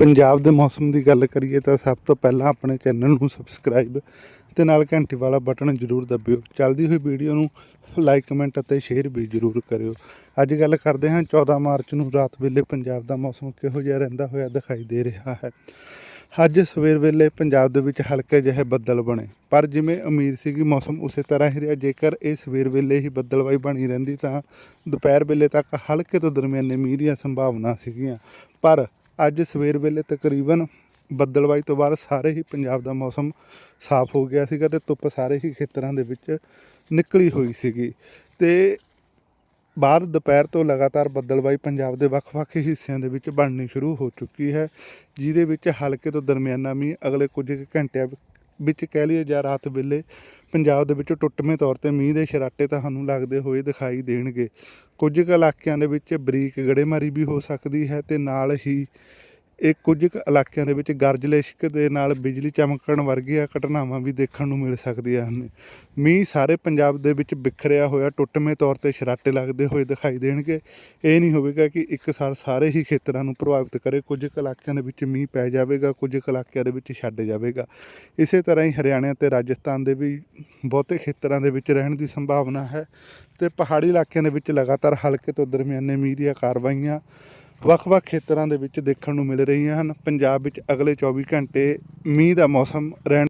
ਪੰਜਾਬ ਦੇ ਮੌਸਮ ਦੀ ਗੱਲ ਕਰੀਏ ਤਾਂ ਸਭ ਤੋਂ ਪਹਿਲਾਂ ਆਪਣੇ ਚੈਨਲ ਨੂੰ ਸਬਸਕ੍ਰਾਈਬ ਤੇ ਨਾਲ ਘੰਟੀ ਵਾਲਾ ਬਟਨ ਜ਼ਰੂਰ ਦਬਿਓ। ਚੱਲਦੀ ਹੋਈ ਵੀਡੀਓ ਨੂੰ ਲਾਈਕ ਕਮੈਂਟ ਅਤੇ ਸ਼ੇਅਰ ਵੀ ਜ਼ਰੂਰ ਕਰਿਓ। ਅੱਜ ਗੱਲ ਕਰਦੇ ਹਾਂ 14 ਮਾਰਚ ਨੂੰ ਰਾਤ ਵੇਲੇ ਪੰਜਾਬ ਦਾ ਮੌਸਮ ਕਿਹੋ ਜਿਹਾ ਰਹਿੰਦਾ ਹੋਇਆ ਦਿਖਾਈ ਦੇ ਰਿਹਾ ਹੈ। ਅੱਜ ਸਵੇਰ ਵੇਲੇ ਪੰਜਾਬ ਦੇ ਵਿੱਚ ਹਲਕੇ ਜਿਹੇ ਬੱਦਲ ਬਣੇ। ਪਰ ਜਿਵੇਂ ਉਮੀਦ ਸੀਗੀ ਮੌਸਮ ਉਸੇ ਤਰ੍ਹਾਂ ਹੀ ਰਿਹਾ। ਜੇਕਰ ਇਹ ਸਵੇਰ ਵੇਲੇ ਹੀ ਬੱਦਲਵਾਈ ਬਣੀ ਰਹਿੰਦੀ ਤਾਂ ਦੁਪਹਿਰ ਵੇਲੇ ਤੱਕ ਹਲਕੇ ਤੋਂ ਦਰਮਿਆਨੇ ਮੀਂਹ ਦੀਆਂ ਸੰਭਾਵਨਾ ਸੀਗੀਆਂ। ਪਰ ਅੱਜ ਸਵੇਰ ਵੇਲੇ ਤਕਰੀਬਨ ਬੱਦਲਵਾਈ ਤੋਂ ਬਾਅਦ ਸਾਰੇ ਹੀ ਪੰਜਾਬ ਦਾ ਮੌਸਮ ਸਾਫ਼ ਹੋ ਗਿਆ ਸੀਗਾ ਤੇ ਧੁੱਪ ਸਾਰੇ ਹੀ ਖੇਤਰਾਂ ਦੇ ਵਿੱਚ ਨਿਕਲੀ ਹੋਈ ਸੀਗੀ। ਤੇ ਬਾਅਦ ਦੁਪਹਿਰ ਤੋਂ ਲਗਾਤਾਰ ਬੱਦਲਬਾਈ ਪੰਜਾਬ ਦੇ ਵੱਖ-ਵੱਖ ਹਿੱਸਿਆਂ ਦੇ ਵਿੱਚ ਬਣਨੀ ਸ਼ੁਰੂ ਹੋ ਚੁੱਕੀ ਹੈ, ਜਿਹਦੇ ਵਿੱਚ ਹਲਕੇ ਤੋਂ ਦਰਮਿਆਨਾ ਮੀਂਹ ਅਗਲੇ ਕੁਝ ਕੁ ਘੰਟਿਆਂ ਵਿੱਚ ਕਹਿ ਲਈਏ ਜਾਂ ਰਾਤ ਵੇਲੇ ਪੰਜਾਬ ਦੇ ਵਿੱਚ ਟੁੱਟਵੇਂ ਤੌਰ ਤੇ ਮੀਂਹ ਦੇ ਸ਼ਰਾਟੇ ਤੁਹਾਨੂੰ ਲੱਗਦੇ ਹੋਏ ਦਿਖਾਈ ਦੇਣਗੇ। ਕੁਝ ਕੁ ਇਲਾਕਿਆਂ ਦੇ ਵਿੱਚ ਬਰੀਕ ਗੜੇਮਾਰੀ ਵੀ ਹੋ ਸਕਦੀ ਹੈ ਤੇ ਨਾਲ ਹੀ ਇਹ ਕੁਝ ਕੁ ਇਲਾਕਿਆਂ ਦੇ ਵਿੱਚ ਗਰਜ ਲਿਸ਼ਕ ਦੇ ਨਾਲ ਬਿਜਲੀ ਚਮਕਣ ਵਰਗੀਆਂ ਘਟਨਾਵਾਂ ਵੀ ਦੇਖਣ ਨੂੰ ਮਿਲ ਸਕਦੀਆਂ ਹਨ। ਮੀਂਹ ਸਾਰੇ ਪੰਜਾਬ ਦੇ ਵਿੱਚ ਬਿਖਰਿਆ ਹੋਇਆ ਟੁੱਟਵੇਂ ਤੌਰ ਤੇ ਛਰਾਟੇ ਲੱਗਦੇ ਹੋਏ ਦਿਖਾਈ ਦੇਣਗੇ। ਇਹ ਨਹੀਂ ਹੋਵੇਗਾ ਕਿ ਇੱਕ ਸਾਲ ਸਾਰੇ ਹੀ ਖੇਤਰਾਂ ਨੂੰ ਪ੍ਰਭਾਵਿਤ ਕਰੇ। ਕੁਝ ਕੁ ਇਲਾਕਿਆਂ ਦੇ ਵਿੱਚ ਮੀਂਹ ਪੈ ਜਾਵੇਗਾ, ਕੁਝ ਕੁ ਇਲਾਕਿਆਂ ਦੇ ਵਿੱਚ ਛੱਡ ਜਾਵੇਗਾ। ਇਸੇ ਤਰ੍ਹਾਂ ਹੀ ਹਰਿਆਣਾ ਤੇ ਰਾਜਸਥਾਨ ਦੇ ਵੀ ਬਹੁਤੇ ਖੇਤਰਾਂ ਦੇ ਵਿੱਚ ਰਹਿਣ ਦੀ ਸੰਭਾਵਨਾ ਹੈ ਤੇ ਪਹਾੜੀ ਇਲਾਕਿਆਂ ਦੇ ਵਿੱਚ ਲਗਾਤਾਰ ਹਲਕੇ ਤੋਂ ਦਰਮਿਆਨੇ ਮੀਂਹ ਦੀਆਂ ਕਾਰਵਾਈਆਂ ਵੱਖ-ਵੱਖ ਖੇਤਰਾਂ ਦੇ ਵਿੱਚ ਦੇਖਣ ਨੂੰ ਮਿਲ ਰਹੀਆਂ ਹਨ। ਪੰਜਾਬ ਵਿੱਚ ਅਗਲੇ 24 ਘੰਟੇ ਮੀਂਹ ਦਾ ਮੌਸਮ ਰਹਿਣ